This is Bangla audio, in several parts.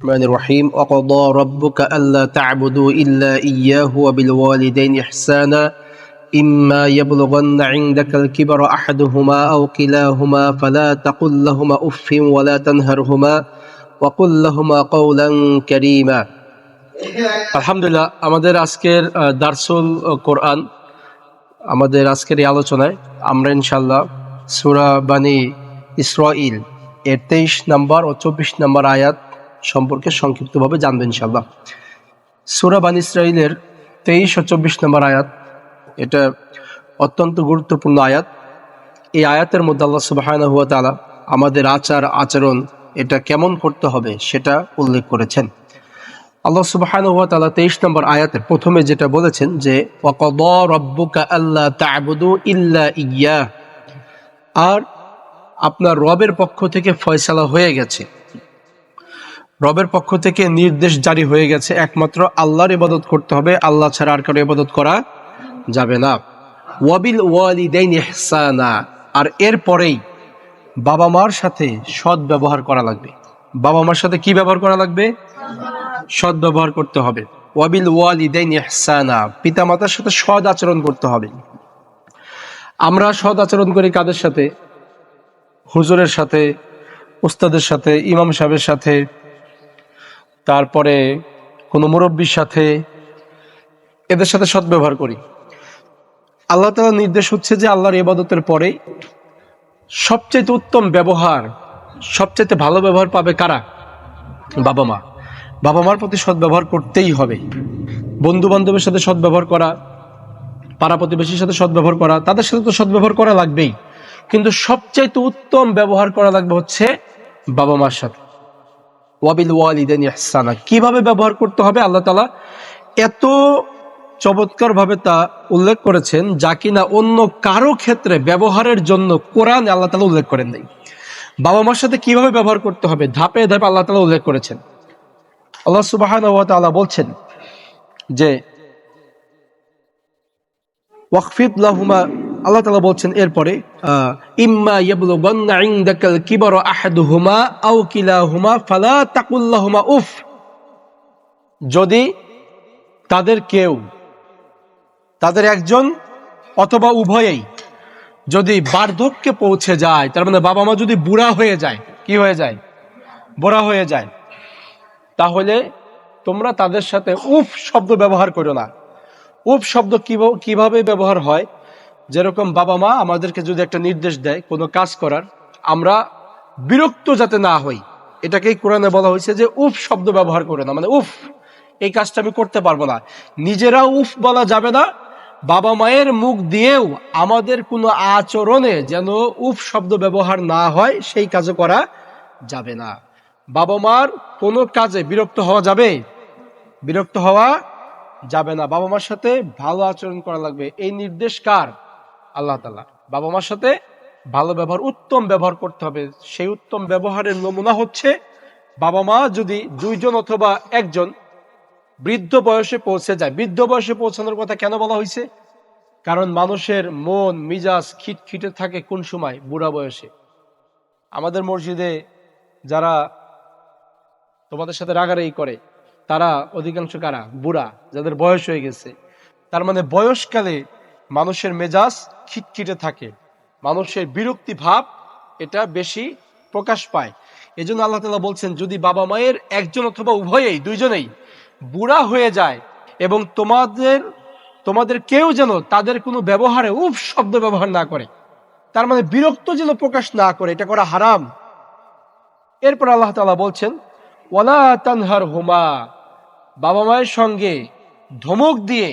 الرحمن الرحيم وقضى ربك ألا تعبدوا إلا إياه وبالوالدين إحسانا إما يبلغن عندك الكبر أحدهما أو كلاهما فلا تقل لهما أف ولا تنهرهما وقل لهما قولا كريما আলহামদুলিল্লাহ আমাদের আজকের আহ, দার্সুল আহ, কোরআন আমাদের আজকের এই আলোচনায় আমরা ইনশাল্লাহ সুরা বানী ইসরাইল এর তেইশ নাম্বার ও চব্বিশ নাম্বার আয়াত সম্পর্কে সংক্ষিপ্তভাবে জানবেন ইনশাল্লাহ সুরা বানী ইসরাইলের তেইশ ও চব্বিশ নম্বর আয়াত, এটা অত্যন্ত গুরুত্বপূর্ণ আয়াত। এই আয়াতের মধ্যে আল্লাহ সুবাহান হুয়া তালা আমাদের আচার, আচরণ এটা কেমন করতে হবে সেটা উল্লেখ করেছেন। আল্লাহ সুবাহান হুয়া তালা তেইশ নম্বর আয়াতে প্রথমে যেটা বলেছেন যে আর আপনার রবের পক্ষ থেকে ফয়সালা হয়ে গেছে। রবের পক্ষ থেকে নির্দেশ জারি হয়ে গেছে, একমাত্র আল্লাহর ইবাদত করতে হবে। আল্লাহ ছাড়া আর কারও ইবাদত করা যাবে না। ওয়াবিল ওয়ালিদাইন ইহসানা, আর এরপরেই বাবা মার সাথে সৎ ব্যবহার করা লাগবে। বাবা মার সাথে কি ব্যবহার করা লাগবে? সৎ ব্যবহার করতে হবে। ওয়াবিল ওয়ালিদাইন ইহসানা, পিতামাতার সাথে সৎ আচরণ করতে হবে। আমরা সৎ আচরণ করি কাদের সাথে? হুজুরের সাথে, উস্তাদের সাথে, ইমাম সাহেবের সাথে তারপরে কোনো মুরব্বীর সাথে এদের সাথে সৎ ব্যবহার করি। আল্লাহ তালা নির্দেশ হচ্ছে যে আল্লাহর ইবাদতের পরে সবচেয়ে উত্তম ব্যবহার সবচেয়ে ভালো ব্যবহার পাবে কারা? বাবা মা। বাবা মার প্রতি সৎ ব্যবহার করতেই হবে। বন্ধু বান্ধবের সাথে সৎ ব্যবহার করা, পাড়া প্রতিবেশীর সাথে সৎ ব্যবহার করা, তাদের সাথে তো সৎ ব্যবহার করা লাগবেই। কিন্তু সবচাইতে উত্তম ব্যবহার করা লাগবে হচ্ছে বাবা মার সাথে। ওয়াবিল ওয়ালিদান ইহসানা। কীভাবে ব্যবহার করতে হবে? আল্লাহ তালা এত চমৎকার ভাবে তা উল্লেখ করেছেন, যা কিনা অন্য কারও ক্ষেত্রে ব্যবহারের জন্য কোরআন আল্লাহ তালা উল্লেখ করেন নাই। বাবা মার সাথে কীভাবে ব্যবহার করতে হবে? ধাপে ধাপে আল্লাহ তালা উল্লেখ করেছেন। আল্লাহ সুবাহ বলছেন যে, ওয়াকফিদ লাহুমা আল্লাহ তালা বলছেন, এরপরে ইম্মা ইয়াবলুগান্না ইনদাকাল কিবারা আহাদুহুমা আও কিলাহুমা ফালা তাকুল্লাহুমা উফ। যদি তাদের কেউ, তাদের একজন অথবা উভয়েই যদি বার্ধক্যে পৌঁছে যায়, তার মানে বাবা মা যদি বুড়া হয়ে যায়, কি হয়ে যায়? বুড়া হয়ে যায়। তাহলে তোমরা তাদের সাথে উফ শব্দ ব্যবহার করো না। উফ শব্দ কিভ- কীভাবে ব্যবহার হয়? যেরকম বাবা মা আমাদেরকে যদি একটা নির্দেশ দেয় কোনো কাজ করার, আমরা বিরক্ত যাতে না হই। এটাকেই কোরআনে বলা হয়েছে যে উফ শব্দ ব্যবহার করে না। মানে উফ, এই কাজটা আমি করতে পারব না। নিজেরা উফ বলা যাবে না। বাবা মায়ের মুখ দিয়েও আমাদের কোনো আচরণে যেন উফ শব্দ ব্যবহার না হয়, সেই কাজও করা যাবে না। বাবা মার কোনো কাজে বিরক্ত হওয়া যাবে? বিরক্ত হওয়া যাবে না। বাবা মার সাথে ভালো আচরণ করা লাগবে। এই নির্দেশ কার? আল্লাহ তালা বাবা মার সাথে ভালো ব্যবহার, উত্তম ব্যবহার করতে হবে। সেই উত্তম ব্যবহারের নমুনা হচ্ছে বাবা মা যদি দুইজন অথবা একজন বৃদ্ধ বয়সে পৌঁছে যায়। বৃদ্ধ বয়সে পৌঁছানোর কথা কেন বলা হয়েছে? কারণ মানুষের মন, মিজাজ খিটখিটে থাকে কোন সময়? বুড়া বয়সে। আমাদের মসজিদে যারা তোমাদের সাথে রাগারাগি করে, তারা অধিকাংশ কারা? বুড়া, যাদের বয়স হয়ে গেছে। তার মানে বয়সকালে মানুষের মেজাজ খিটখিটে থাকে। মানুষের বিরক্তি ভাব, এটা বেশি প্রকাশ পায়। এই জন্য আল্লাহ তালা বলছেন, যদি বাবা মায়ের একজন অথবা উভয়েই, দুইজনেই বুড়া হয়ে যায় এবং তোমাদের তোমাদের কেউ যেন তাদের কোনো ব্যবহারে উফ শব্দ ব্যবহার না করে, তার মানে বিরক্ত যেন প্রকাশ না করে, এটা করা হারাম। এরপর আল্লাহ তালা বলছেন, ওয়ালা তানহার হুমা বাবা মায়ের সঙ্গে ধমক দিয়ে,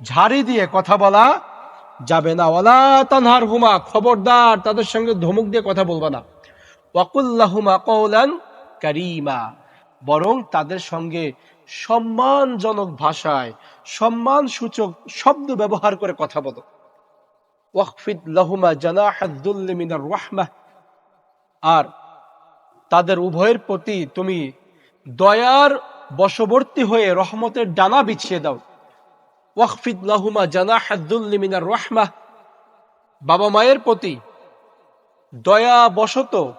ঝাড়ি দিয়ে কথা বলা যাবে না। ওয়ালা তানহার হুমা খবরদার, তাদের সঙ্গে ধমক দিয়ে কথা বলবা না। ওয়াকুল্লাহুমা কৌলান কারিমা, বরং তাদের সঙ্গে সম্মানজনক ভাষায় সম্মান সূচক শব্দ ব্যবহার করে কথা বলো। ওয়াকফিদ লাহুমা জানাহাদ্দুল্লি মিনার রাহমাহ আর তাদের উভয়ের প্রতি তুমি দয়ার বশবর্তী হয়ে রহমতের ডানা বিছিয়ে দাও। ওয়াকফিদ লাহুমা জানাহাদ্দুল্লি মিনার রাহমাহ বাবা মায়ের প্রতি দয়া বশত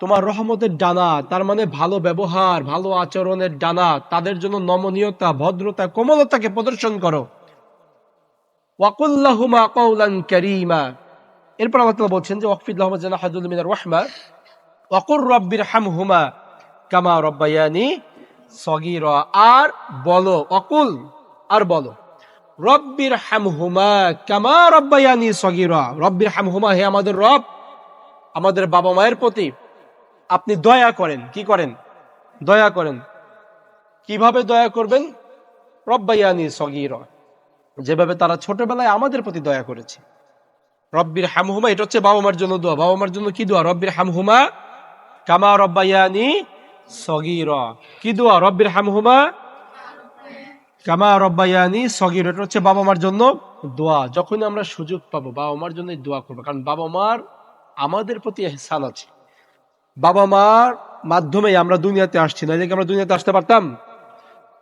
তোমার রহমতের ডানা, তার মানে ভালো ব্যবহার, ভালো আচরণের ডানা, তাদের জন্য নমনীয়তা, ভদ্রতা, কোমলতাকে প্রদর্শন করো। ওয়াকুল্লাহুমা কওলান কারীমা। এরপর আল্লাহ বলছেন যে ওয়াকফিল্লাহুমা জানাহাদুল মিনার রাহমা। ওয়াকুর রব্বির হামহুমা কামা রব্বায়ানি সগীরা। আর বলো অকুল আর বলো। রব্বির হামহুমা কামা রব্বায়ানি সগীরা। রব্বির হামহুমা হে আমাদের রব, আমাদের বাবা মায়ের প্রতি আপনি দয়া করেন। কি করেন? দয়া করেন। কীভাবে দয়া করবেন? রব্বায়ানি সগীরা। যেভাবে তারা ছোটবেলায় আমাদের প্রতি দয়া করেছে। রব্বির হামহুমা এটা হচ্ছে বাবা মার জন্য দোয়া। বাবা মার জন্য কি দোয়া? রব্বির হামহুমা কামা রব্বায়ানি সগীরা। কি দোয়া? রব্বির হামহুমা কামা রব্বায়ানি সগীর, এটা হচ্ছে বাবা মার জন্য দোয়া। যখনই আমরা সুযোগ পাবো, বাবা মার জন্য দোয়া করব। কারণ বাবা মার আমাদের প্রতি এহসান আছে। বাবা মার মাধ্যমে আমরা দুনিয়াতে আসছি। না আমরা দুনিয়াতে আসতে পারতাম?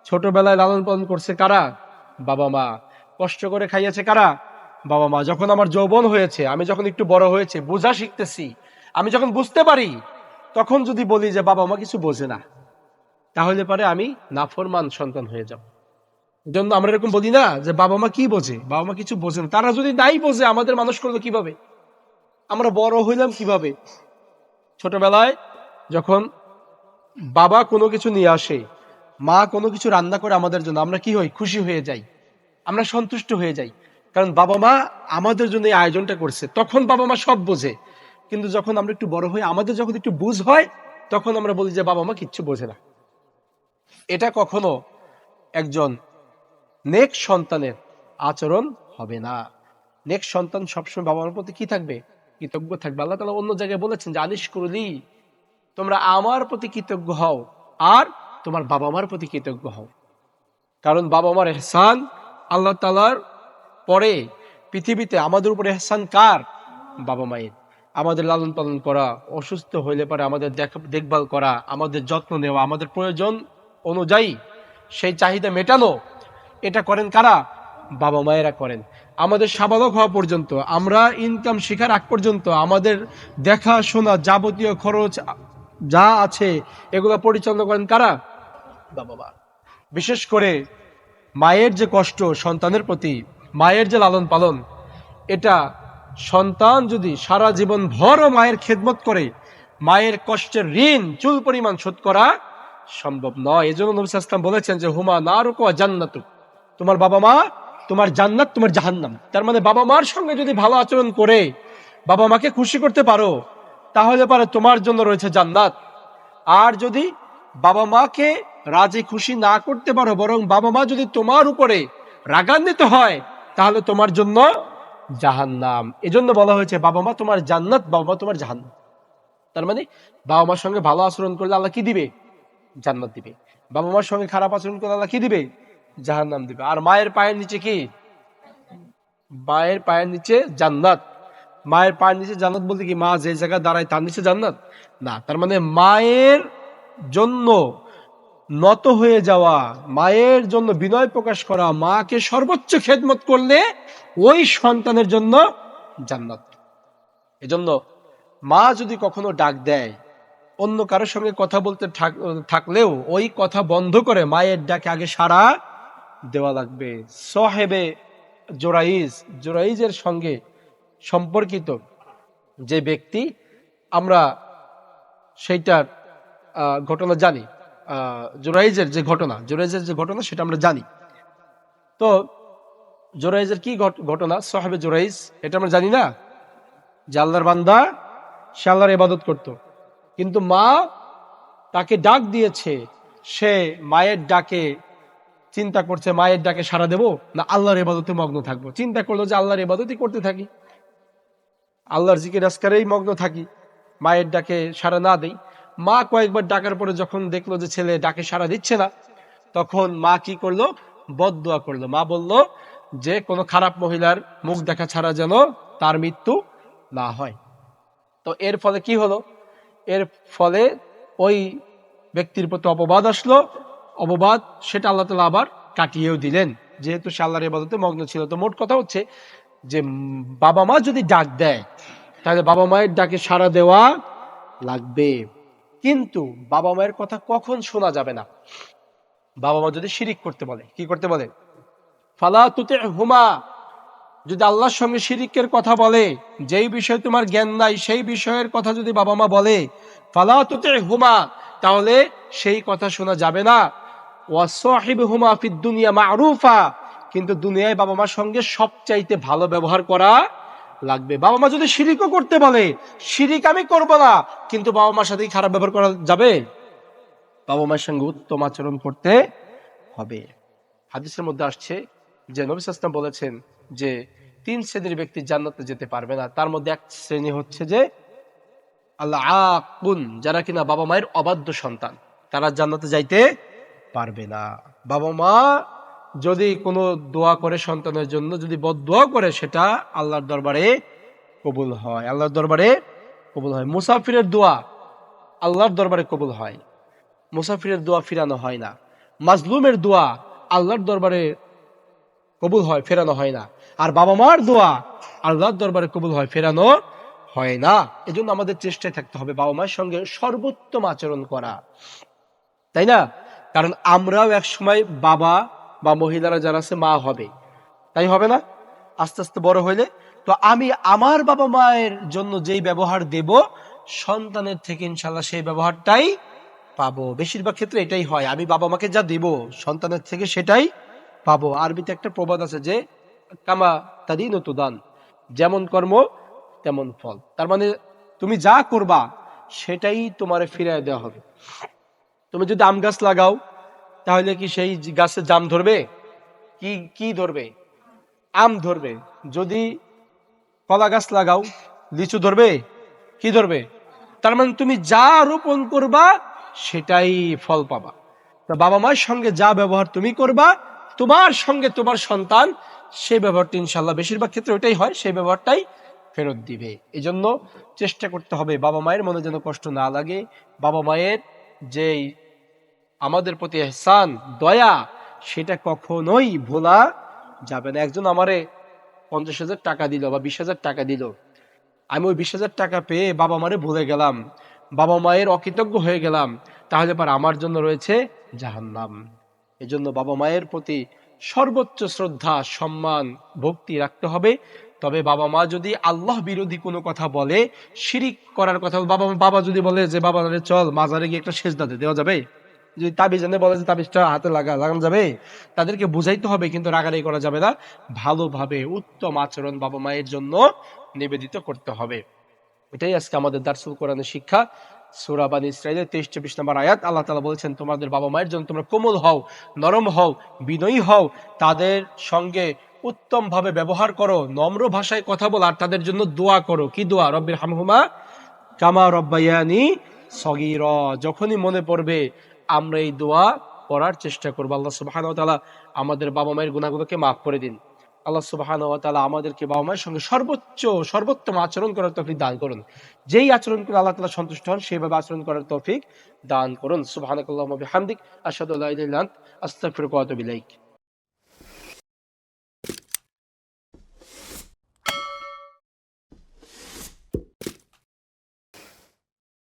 ছোটবেলায় লালন পালন করছে কারা? বাবা মা। কষ্ট করে খাইয়েছে কারা? বাবা মা। যখন আমার যৌবন হয়েছে, আমি যখন একটু বড় হয়েছে, বোঝা শিখতেছি। আমি যখন বুঝতে পারি, তখন যদি বলি যে বাবা মা কিছু বোঝে না, তাহলে পরে আমি নাফরমান সন্তান হয়ে যাব। জন্য আমরা এরকম বলি না যে বাবা মা কি বোঝে? বাবা মা কিছু বোঝে না। তারা যদি নাই বোঝে, আমাদের মানুষ করল কীভাবে? আমরা বড় হইলাম কীভাবে? ছোটবেলায় যখন বাবা কোনো কিছু নিয়ে আসে, মা কোনো কিছু রান্না করে আমাদের জন্য, আমরা কি হই? খুশি হয়ে যাই। আমরা সন্তুষ্ট হয়ে যাই। কারণ বাবা মা আমাদের জন্য এই আয়োজনটা করছে। তখন বাবা মা সব বোঝে। কিন্তু যখন আমরা একটু বড় হই, আমাদের যখন একটু বুঝ হয়, তখন আমরা বলি যে বাবা মা কিচ্ছু বোঝে না। এটা কখনো একজন নেক সন্তানের আচরণ হবে না। নেক সন্তান সবসময় বাবা মার প্রতি কি থাকবে? কৃতজ্ঞ থাকবে। আল্লাহ তালা অন্য জায়গায় বলেছেন যে আনিস করলি, তোমরা আমার প্রতি কৃতজ্ঞ হও আর তোমার বাবা মার প্রতি কৃতজ্ঞ হও। কারণ বাবা মার এহসান আল্লাহ তালার পরে পৃথিবীতে আমাদের উপরে এহসান কার? বাবা মায়ের আমাদের লালন পালন করা, অসুস্থ হইলে পরে আমাদের দেখ- দেখভাল করা, আমাদের যত্ন নেওয়া, আমাদের প্রয়োজন অনুযায়ী সেই চাহিদা মেটানো এটা করেন কারা? বাবা মায়েরা করেন। আমাদের সাবালক হওয়া পর্যন্ত, আমরা ইনকাম শেখার আগ পর্যন্ত, আমাদের দেখাশোনা যাবতীয় খরচ যা আছে, এগুলো পরিচালনা করেন কারা? বাবা মা। বিশেষ করে মায়ের যে কষ্ট সন্তানের প্রতি, মায়ের যে লালন পালন, এটা সন্তান যদি সারা জীবন ভরও মায়ের খেদমত করে, মায়ের কষ্টের ঋণ, চুল পরিমাণ শোধ করা সম্ভব নয়। এজন্য নবী বলেছেন যে, হুমা না রুকো জান্নাতু তোমার বাবা মা, তোমার জান্নাত, তোমার জাহান্নাম। তার মানে বাবা মার সঙ্গে যদি ভালো আচরণ করে, বাবা মাকে খুশি করতে পারো, তাহলে পারে তোমার জন্য রয়েছে জান্নাত। আর যদি বাবা মাকে রাজি খুশি না করতে পারো, বরং বাবা মা যদি তোমার উপরে রাগান্বিত হয়, তাহলে তোমার জন্য জাহান্নাম। এজন্য বলা হয়েছে, বাবা মা তোমার জান্নাত, বাবা মা তোমার জাহান্নাম। তার মানে বাবা মার সঙ্গে ভালো আচরণ করলে আল্লাহ কি দিবে? জান্নাত দিবে। বাবা মার সঙ্গে খারাপ আচরণ করলে আল্লাহ কি দিবে? জাহান্নাম দিবে। আর মায়ের পায়ের নিচে কি? মায়ের পায়ের নিচে জান্নাত। মায়ের পায়ের নিচে জান্নাত বলতে কি, মা যে জায়গায় দাঁড়ায় তার নিচে জান্নাত? না, তার মানে মায়ের জন্য নত হয়ে যাওয়া, মায়ের জন্য বিনয় প্রকাশ করা, মাকে সর্বোচ্চ খেদমত করলে ওই সন্তানের জন্য জান্নাত। এজন্য মা যদি কখনো ডাক দেয়, অন্য কারোর সঙ্গে কথা বলতে থাক- থাকলেও ওই কথা বন্ধ করে মায়ের ডাকে আগে সাড়া দেওয়া লাগবে। সহেবে জোরাইজ, জোরাইজের সঙ্গে সম্পর্কিত যে ব্যক্তি, আমরা সেইটার ঘটনা জানি। জোরাইজের যে ঘটনা, জোরাইজের যে ঘটনা সেটা আমরা জানি। তো জোরাইজের কি ঘট- ঘটনা? সাহেবে জোরাইজ, এটা আমরা জানি না? আল্লাহর বান্দা আল্লাহর ইবাদত করত। কিন্তু মা তাকে ডাক দিয়েছে। সে মায়ের ডাকে চিন্তা করছে মায়ের ডাকে সাড়া দেব না আল্লাহর ইবাদতে মগ্ন থাকব? চিন্তা করল যে আল্লাহর ইবাদতই করতে থাকি। আল্লাহর জিকির আজকারেই মগ্ন থাকি। মায়ের ডাকে সাড়া না দেই। মা কয়েকবার ডাকার পরে যখন দেখল যে ছেলে ডাকে সাড়া দিচ্ছে না, তখন মা কি করল? বদদোয়া করল। মা বলল, যে কোনো খারাপ মহিলার মুখ দেখা ছাড়া যেন তার মৃত্যু না হয়। তো এর ফলে কি হলো? এর ফলে ওই ব্যক্তির প্রতি অপবাদ আসলো। অপবাদ সেটা আল্লাহ তালা আবার কাটিয়েও দিলেন। যেহেতু সে আল্লাহর ইবাদতে মগ্ন ছিল। তো মোট কথা হচ্ছে যে, বাবা মা যদি ডাক দেয়, তাহলে বাবা মায়ের ডাকে সাড়া দেওয়া লাগবে। কিন্তু বাবা মায়ের কথা কখন শোনা যাবে না? বাবা মা যদি শিরিক করতে বলে, কি করতে বলে? ফালা তুতে হুমা যদি আল্লাহর সঙ্গে শিরিকের কথা বলে, যেই বিষয়ে তোমার জ্ঞান নাই, সেই বিষয়ের কথা যদি বাবা মা বলে, ফালা তুতে হুমা তাহলে সেই কথা শোনা যাবে না। ওয়াসহিব হুমা ফিদ দুনিয়া মারুফা। কিন্তু দুনিয়ায় বাবা মার সঙ্গে সবচাইতে ভালো ব্যবহার করা লাগবে। বাবা মা যদি শিরিকও করতে বলে, শিরিক আমি করব না। কিন্তু বাবা মার সাথে খারাপ ব্যবহার করা যাবে? বাবা মায়ের সঙ্গে উত্তম আচরণ করতে হবে। হাদিসের মধ্যে আসছে যে নবী বলেছেন যে, তিন শ্রেণির ব্যক্তি জান্নাতে যেতে পারবে না। তার মধ্যে এক শ্রেণি হচ্ছে যে আল্লাহ আকুন যারা কিনা বাবা মায়ের অবাধ্য সন্তান। তারা জান্নাতে যাইতে পারবে না। বাবা মা যদি কোনো দোয়া করে সন্তানের জন্য, যদি বদোয়া করে, সেটা আল্লাহর দরবারে কবুল হয়। আল্লাহর দরবারে কবুল হয়। মুসাফিরের দোয়া আল্লাহর দরবারে কবুল হয়। মুসাফিরের দোয়া ফিরানো হয় না। মাজলুমের দোয়া আল্লাহর দরবারে কবুল হয়, ফেরানো হয় না। আর বাবা মার দোয়া আল্লাহর দরবারে কবুল হয়, ফেরানো হয় না। এজন্য আমাদের চেষ্টায় থাকতে হবে বাবা মায়ের সঙ্গে সর্বোত্তম আচরণ করা। তাই না? কারণ আমরাও এক সময় বাবা বা মহিলারা যারা আছে, মা হবে। তাই হবে না? আস্তে আস্তে বড় হইলে। তো আমি আমার বাবা মায়ের জন্য যেই ব্যবহার দেব, সন্তানের থেকে ইনশাল্লাহ সেই ব্যবহারটাই পাবো। বেশিরভাগ ক্ষেত্রে এটাই হয়। আমি বাবা মাকে যা দেব, সন্তানের থেকে সেটাই পাবো। আরবিতে একটা প্রবাদ আছে যে, কামা তাদিন দান যেমন কর্ম, তেমন ফল। তার মানে তুমি যা করবা, সেটাই তোমারে ফিরিয়ে দেওয়া হবে। তুমি যদি আম গাছ লাগাও, তাহলে কি সেই গাছে জাম ধরবে? কি কি ধরবে? আম ধরবে। যদি কলা গাছ লাগাও, লিচু ধরবে? কি ধরবে? তার মানে তুমি যা রোপণ করবা, সেটাই ফল পাবা। তা বাবা মায়ের সঙ্গে যা ব্যবহার তুমি করবা, তোমার সঙ্গে তোমার সন্তান, সেই ব্যবহারটা ইনশাল্লাহ বেশিরভাগ ক্ষেত্রে ওইটাই হয়, সেই ব্যবহারটাই ফেরত দিবে। এই জন্য চেষ্টা করতে হবে বাবা মায়ের মনে যেন কষ্ট না লাগে। বাবা মায়ের যেই আমাদের প্রতি এহসান, দয়া, সেটা কখনোই ভোলা যাবে না। একজন আমারে পঞ্চাশ হাজার টাকা দিল বা বিশ হাজার টাকা দিল। আমি ওই বিশ হাজার টাকা পেয়ে বাবা মারে ভুলে গেলাম, বাবা মায়ের অকৃতজ্ঞ হয়ে গেলাম। তাহলে পর আমার জন্য রয়েছে জাহান্নাম। এজন্য বাবা মায়ের প্রতি সর্বোচ্চ শ্রদ্ধা, সম্মান, ভক্তি রাখতে হবে। তবে বাবা মা যদি আল্লাহ বিরোধী কোনো কথা বলে, শিরিক করার কথা, বাবা বাবা যদি বলে যে, বাবা চল মাজারে গিয়ে একটা শেষ দাতে দেওয়া যাবে? যদি তাবিজ এনে বলে যে, তাবিজটা হাতে লাগা, লাগানো যাবে? তাদেরকে বুঝাইতে হবে, কিন্তু রাগারাগি করা যাবে না। ভালোভাবে উত্তম আচরণ বাবা মায়ের জন্য নিবেদিত করতে হবে। এটাই আজকে আমাদের দার্সুল কোরআনের শিক্ষা। সুরাবান ইসরায়েলের তেইশ, চব্বিশ নম্বর আয়াত। আল্লাহ তালা বলছেন, তোমাদের বাবা মায়ের জন্য তোমরা কোমল হও, নরম হও, বিনয়ী হও। তাদের সঙ্গে উত্তম ভাবে ব্যবহার করো, নম্র ভাষায় কথা বলো, আর তাদের জন্য দোয়া করো। কি দোয়া? রব্বির হামহুমা, কামা রব্বাইয়ানি সগির। যখনই মনে পড়বে, আমরা এই দোয়া করার চেষ্টা করব। আল্লাহ সুবাহান তালা আমাদের বাবা মায়ের গুণাগুলোকে মাফ করে দিন। আল্লাহ সুবাহান তালা আমাদেরকে বাবা মায়ের সঙ্গে সর্বোচ্চ, সর্বোত্তম আচরণ করার তৌফিক দান করুন। যেই আচরণ করে আল্লাহ তালা সন্তুষ্ট হন, সেইভাবে আচরণ করার তৌফিক দান করুন। সুবাহান হামদিক আসাদুল্লাহ আস্তাফির কত বিলাইক